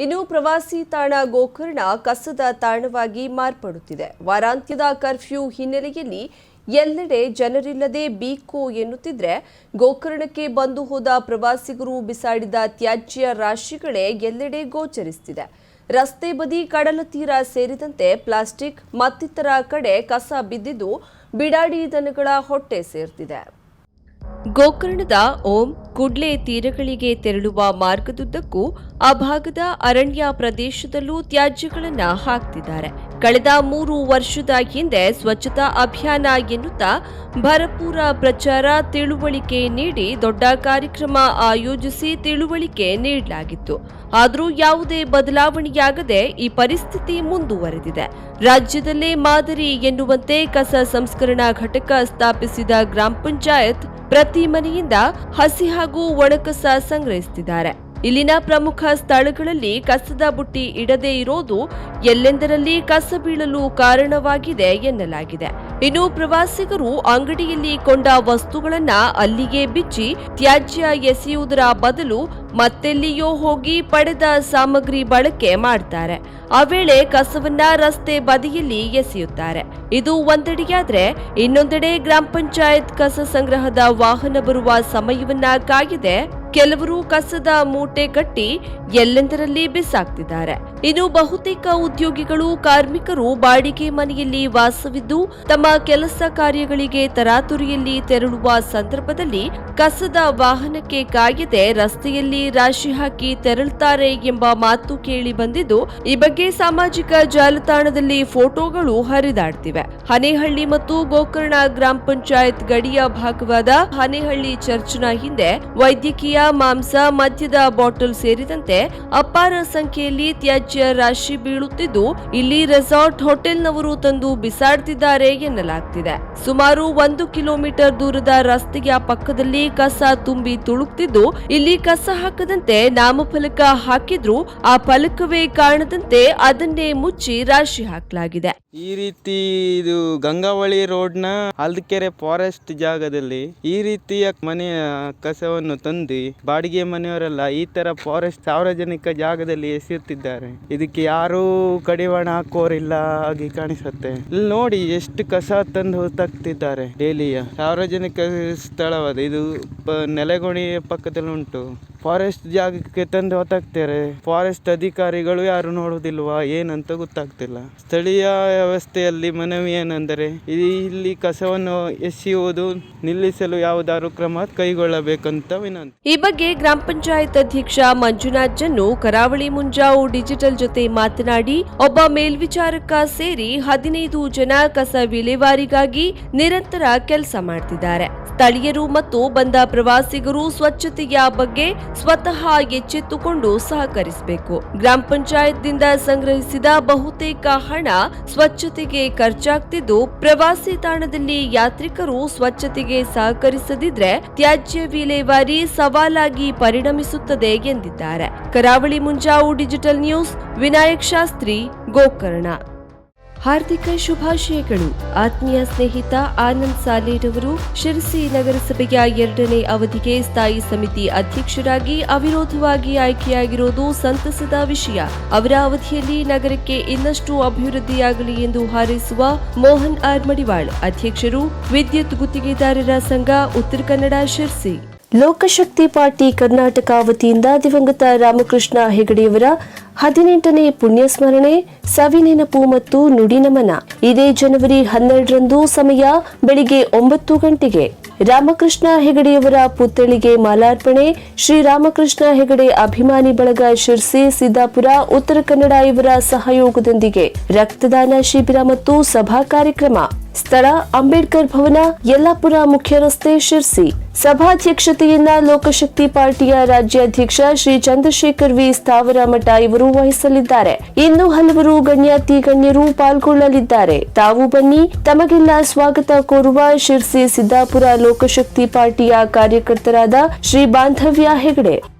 ಇನ್ನು ಪ್ರವಾಸಿ ತಾಣ ಗೋಕರ್ಣ ಕಸದ ತಾಣವಾಗಿ ಮಾರ್ಪಡುತ್ತಿದೆ. ವಾರಾಂತ್ಯದ ಕರ್ಫ್ಯೂ ಹಿನ್ನೆಲೆಯಲ್ಲಿ ಎಲ್ಲೆಡೆ ಜನರಿಲ್ಲದೆ ಬೀಕೋ ಎನ್ನುತ್ತಿದ್ರೆ ಗೋಕರ್ಣಕ್ಕೆ ಬಂದು ಹೋದ ಪ್ರವಾಸಿಗರು ಬಿಸಾಡಿದ ತ್ಯಾಜ್ಯ ರಾಶಿಗಳೇ ಎಲ್ಲೆಡೆ ಗೋಚರಿಸುತ್ತಿದೆ. ರಸ್ತೆ ಬದಿ ಕಡಲ ತೀರ ಸೇರಿದಂತೆ ಪ್ಲಾಸ್ಟಿಕ್ ಮತ್ತಿತರ ಕಡೆ ಕಸ ಬಿದ್ದಿದ್ದು, ಬಿಡಾಡಿ ದನಗಳ ಹೊಟ್ಟೆ ಸೇರ್ತಿದೆ. ಗೋಕರ್ಣದ ಓಂ ಕುಡ್ಲೆ ತೀರಗಳಿಗೆ ತೆರಳುವ ಮಾರ್ಗದುದ್ದಕ್ಕೂ ಆ ಭಾಗದ ಅರಣ್ಯ ಪ್ರದೇಶದಲ್ಲೂ ತ್ಯಾಜ್ಯಗಳನ್ನು ಹಾಕ್ತಿದ್ದಾರೆ. ಕಳೆದ ಮೂರು ವರ್ಷದ ಹಿಂದೆ ಸ್ವಚ್ಛತಾ ಅಭಿಯಾನ ಎನ್ನುತ್ತಾ ಭರಪೂರ ಪ್ರಚಾರ, ತಿಳುವಳಿಕೆ ನೀಡಿ ದೊಡ್ಡ ಕಾರ್ಯಕ್ರಮ ಆಯೋಜಿಸಿ ತಿಳುವಳಿಕೆ ನೀಡಲಾಗಿತ್ತು. ಆದರೂ ಯಾವುದೇ ಬದಲಾವಣೆಯಾಗದೆ ಈ ಪರಿಸ್ಥಿತಿ ಮುಂದುವರೆದಿದೆ. ರಾಜ್ಯದಲ್ಲೇ ಮಾದರಿ ಎನ್ನುವಂತೆ ಕಸ ಸಂಸ್ಕರಣಾ ಘಟಕ ಸ್ಥಾಪಿಸಿದ ಗ್ರಾಮ ಪಂಚಾಯತ್ ಪ್ರತಿ ಮನೆಯಿಂದ ಹಸಿ ಹಾಗೂ ಒಣಕಸ ಸಂಗ್ರಹಿಸುತ್ತಿದ್ದಾರೆ. ಇಲ್ಲಿನ ಪ್ರಮುಖ ಸ್ಥಳಗಳಲ್ಲಿ ಕಸದ ಬುಟ್ಟಿ ಇಡದೇ ಇರೋದು ಎಲ್ಲೆಂದರಲ್ಲಿ ಕಸ ಬೀಳಲು ಕಾರಣವಾಗಿದೆ ಎನ್ನಲಾಗಿದೆ. ಇನ್ನು ಪ್ರವಾಸಿಗರು ಅಂಗಡಿಯಲ್ಲಿ ಕೊಂಡ ವಸ್ತುಗಳನ್ನ ಅಲ್ಲಿಗೆ ಬಿಚ್ಚಿ ತ್ಯಾಜ್ಯ ಎಸೆಯುವುದರ ಬದಲು ಮತ್ತೆಲ್ಲಿಯೋ ಹೋಗಿ ಪಡೆದ ಸಾಮಗ್ರಿ ಬಳಕೆ ಮಾಡ್ತಾರೆ. ಆ ವೇಳೆ ಕಸವನ್ನ ರಸ್ತೆ ಬದಿಯಲ್ಲಿ ಎಸೆಯುತ್ತಾರೆ. ಇದು ಒಂದೆಡೆಯಾದ್ರೆ ಇನ್ನೊಂದೆಡೆ ಗ್ರಾಮ ಪಂಚಾಯತ್ ಕಸ ಸಂಗ್ರಹದ ವಾಹನ ಬರುವ ಸಮಯವನ್ನ ಕಾಯದೆ ಕೆಲವರು ಕಸದ ಮೂಟೆ ಕಟ್ಟಿ ಎಲ್ಲೆಂದರಲ್ಲಿ ಬಿಸಾಕ್ತಿದ್ದಾರೆ. ಇನ್ನು ಬಹುತೇಕ ಉದ್ಯೋಗಿಗಳು, ಕಾರ್ಮಿಕರು ಬಾಡಿಗೆ ಮನೆಯಲ್ಲಿ ವಾಸವಿದ್ದು, ತಮ್ಮ ಕೆಲಸ ಕಾರ್ಯಗಳಿಗೆ ತರಾತುರಿಯಲ್ಲಿ ತೆರಳುವ ಸಂದರ್ಭದಲ್ಲಿ ಕಸದ ವಾಹನಕ್ಕೆ ಕಾಯದೆ ರಸ್ತೆಯಲ್ಲಿ ರಾಶಿ ಹಾಕಿ ತೆರಳುತ್ತಾರೆ ಎಂಬ ಮಾತು ಕೇಳಿ ಬಂದಿದ್ದು, ಈ ಬಗ್ಗೆ ಸಾಮಾಜಿಕ ಜಾಲತಾಣದಲ್ಲಿ ಫೋಟೋಗಳು ಹರಿದಾಡ್ತಿವೆ. ಹನೇಹಳ್ಳಿ ಮತ್ತು ಗೋಕರ್ಣ ಗ್ರಾಮ ಪಂಚಾಯತ್ ಗಡಿಯ ಭಾಗವಾದ ಹನೇಹಳ್ಳಿ ಚರ್ಚ್ನ ಹಿಂದೆ ವೈದ್ಯಕೀಯ ಮಾಂಸ, ಮದ್ಯದ ಬಾಟಲ್ ಸೇರಿದಂತೆ ಅಪಾರ ಸಂಖ್ಯೆಯಲ್ಲಿ ತ್ಯಾಜ್ಯ ರಾಶಿ ಬೀಳುತ್ತಿದ್ದು, ಇಲ್ಲಿ ರೆಸಾರ್ಟ್ ಹೋಟೆಲ್ನವರು ತಂದು ಬಿಸಾಡ್ತಿದ್ದಾರೆ ಎನ್ನಲಾಗ್ತಿದೆ. ಸುಮಾರು ಒಂದು ಕಿಲೋಮೀಟರ್ ದೂರದ ರಸ್ತೆಯ ಪಕ್ಕದಲ್ಲಿ ಕಸ ತುಂಬಿ ತುಳುಕ್ತಿದ್ದು, ಇಲ್ಲಿ ಕಸ ಹಾಕದಂತೆ ನಾಮಫಲಕ ಹಾಕಿದ್ರು ಆ ಫಲಕವೇ ಕಾಣದಂತೆ ಅದನ್ನೇ ಮುಚ್ಚಿ ರಾಶಿ ಹಾಕಲಾಗಿದೆ. ಈ ರೀತಿ ಇದು ಗಂಗಾವಳಿ ರೋಡ್ನ ಹಲ್ದಕೆರೆ ಫಾರೆಸ್ಟ್ ಜಾಗದಲ್ಲಿ ಈ ರೀತಿಯ ಮನೆಯ ಕಸವನ್ನು ತಂದು ಬಾಡಿಗೆ ಮನೆಯವರೆಲ್ಲ ಈ ತರ ಫಾರೆಸ್ಟ್ ಸಾರ್ವಜನಿಕ ಜಾಗದಲ್ಲಿ ಎಸೆಯುತ್ತಿದ್ದಾರೆ. ಇದಕ್ಕೆ ಯಾರೂ ಕಡಿವಾಣ ಹಾಕೋರಿಲ್ಲ, ಹಾಗೆ ಕಾಣಿಸುತ್ತೆ. ಇಲ್ಲಿ ನೋಡಿ ಎಷ್ಟು ಕಸ ತಂದು ಹೊತ್ತಾಕ್ತಿದ್ದಾರೆ ಡೈಲಿ ಸಾರ್ವಜನಿಕ ಸ್ಥಳವಾದ ಇದು, ಪ- ಪಕ್ಕದಲ್ಲಿ ಉಂಟು ಫಾರೆಸ್ಟ್ ಜಾಗಕ್ಕೆ ತಂದು ಹೊತ್ತಾಕ್ತಾರೆ. ಫಾರೆಸ್ಟ್ ಅಧಿಕಾರಿಗಳು ಯಾರು ನೋಡುವುದಿಲ್ವಾ? ಏನಂತ ಗೊತ್ತಾಗ್ತಿಲ್ಲ. ಸ್ಥಳೀಯ ವ್ಯವಸ್ಥೆಯಲ್ಲಿ ಮನವಿ ಏನೆಂದರೆ ಇಲ್ಲಿ ಕಸವನ್ನು ಎಸೆಯುವುದು ನಿಲ್ಲಿಸಲು ಯಾವುದಾದ್ರು ಕ್ರಮ ಕೈಗೊಳ್ಳಬೇಕಂತ ವಿನಂತಿ. ಈ ಬಗ್ಗೆ ಗ್ರಾಮ ಪಂಚಾಯತ್ ಅಧ್ಯಕ್ಷ ಮಂಜುನಾಥ್ ಜನ್ನು ಕರಾವಳಿ ಮುಂಜಾವು ಡಿಜಿಟಲ್ ಜೊತೆ ಮಾತನಾಡಿ, ಒಬ್ಬ ಮೇಲ್ವಿಚಾರಕ ಸೇರಿ ಹದಿನೈದು ಜನ ಕಸ ವಿಲೇವಾರಿಗಾಗಿ ನಿರಂತರ ಕೆಲಸ ಮಾಡ್ತಿದ್ದಾರೆ. ಸ್ಥಳೀಯರು ಮತ್ತು ಬಂದ ಪ್ರವಾಸಿಗರು ಸ್ವಚ್ಛತೆಯ ಬಗ್ಗೆ ಸ್ವತಃ ಎಚ್ಚೆತ್ತುಕೊಂಡು ಸಹಕರಿಸಬೇಕು. ಗ್ರಾಮ ಪಂಚಾಯತ್ನಿಂದ ಸಂಗ್ರಹಿಸಿದ ಬಹುತೇಕ ಹಣ ಸ್ವಚ್ಛತೆಗೆ ಖರ್ಚಾಗ್ತಿದ್ದು, ಪ್ರವಾಸಿ ತಾಣದಲ್ಲಿ ಯಾತ್ರಿಕರು ಸ್ವಚ್ಛತೆಗೆ ಸಹಕರಿಸದಿದ್ರೆ ತ್ಯಾಜ್ಯ ವಿಲೇವಾರಿ ಸವಾಲಾಗಿ ಪರಿಣಮಿಸುತ್ತದೆ ಎಂದಿದ್ದಾರೆ. Karavali Munjavu digital news, Vinayak Shastri, Gokarna. ಹಾರ್ದಿಕ ಶುಭಾಶಯಗಳು. ಆತ್ಮೀಯ ಸ್ನೇಹಿತ ಆನಂದ್ ಸಾಲೇರವರು ಶಿರಸಿ ನಗರಸಭೆಯ ಎರಡನೇ ಅವಧಿಗೆ ಸ್ಥಾಯಿ ಸಮಿತಿ ಅಧ್ಯಕ್ಷರಾಗಿ ಅವಿರೋಧವಾಗಿ ಆಯ್ಕೆಯಾಗಿರೋದು ಸಂತಸದ ವಿಷಯ. ಅವರ ಅವಧಿಯಲ್ಲಿ ನಗರಕ್ಕೆ ಇನ್ನಷ್ಟು ಅಭಿವೃದ್ಧಿಯಾಗಲಿ ಎಂದು ಹಾರೈಸುವ ಮೋಹನ್ ಆರ್ ಮಡಿವಾಳ್. ಅಧ್ಯಕ್ಷರು ವಿದ್ಯುತ್ ಗುತ್ತಿಗೆದಾರರ ಸಂಘ, ಉತ್ತರ ಕನ್ನಡ, ಶಿರ್ಸಿ. ಲೋಕಶಕ್ತಿ ಪಾರ್ಟಿ ಕರ್ನಾಟಕ ವತಿಯಿಂದ ದಿವಂಗತ ರಾಮಕೃಷ್ಣ ಹೆಗಡೆಯವರ ಹದಿನೆಂಟನೇ ಪುಣ್ಯಸ್ಮರಣೆ, ಸವಿನೆನಪು ಮತ್ತು ನುಡಿನಮನ ಇದೇ ಜನವರಿ ಹನ್ನೆರಡರಂದು ಸಮಯ ಬೆಳಿಗ್ಗೆ ಒಂಬತ್ತು ಗಂಟೆಗೆ. ರಾಮಕೃಷ್ಣ ಹೆಗಡೆಯವರ ಪುತ್ಥಳಿಗೆ ಮಾಲಾರ್ಪಣೆ ಶ್ರೀರಾಮಕೃಷ್ಣ ಹೆಗಡೆ ಅಭಿಮಾನಿ ಬಳಗ ಶಿರ್ಸಿ ಸಿದ್ದಾಪುರ, ಉತ್ತರ ಕನ್ನಡ ಇವರ ಸಹಯೋಗದೊಂದಿಗೆ. ರಕ್ತದಾನ ಶಿಬಿರ ಮತ್ತು ಸಭಾ ಕಾರ್ಯಕ್ರಮ. ಸ್ಥಳ ಅಂಬೇಡ್ಕರ್ ಭವನ ಯಲ್ಲಾಪುರ ಮುಖ್ಯ ರಸ್ತೆ ಶಿರ್ಸಿ. ಸಭಾಧ್ಯಕ್ಷತೆಯಿಂದ ಲೋಕಶಕ್ತಿ ಪಾರ್ಟಿಯ ರಾಜ್ಯಾಧ್ಯಕ್ಷ ಶ್ರೀ ಚಂದ್ರಶೇಖರ್ ವಿ. ಸ್ಥಾವರ ಮಠ ಇವರು ವಹಿಸಲಿದ್ದಾರೆ. ಇನ್ನು ಹಲವರು ಗಣ್ಯಾತಿ ಗಣ್ಯರು ಪಾಲ್ಗೊಳ್ಳಲಿದ್ದಾರೆ. ತಾವು ಬನ್ನಿ, ತಮಗೆಲ್ಲ ಸ್ವಾಗತ ಕೋರುವ ಶಿರ್ಸಿ ಸಿದ್ದಾಪುರ ಲೋಕಶಕ್ತಿ ಪಾರ್ಟಿಯ ಕಾರ್ಯಕರ್ತರಾದ ಶ್ರೀ ಬಾಂಧವ್ಯ ಹೆಗಡೆ.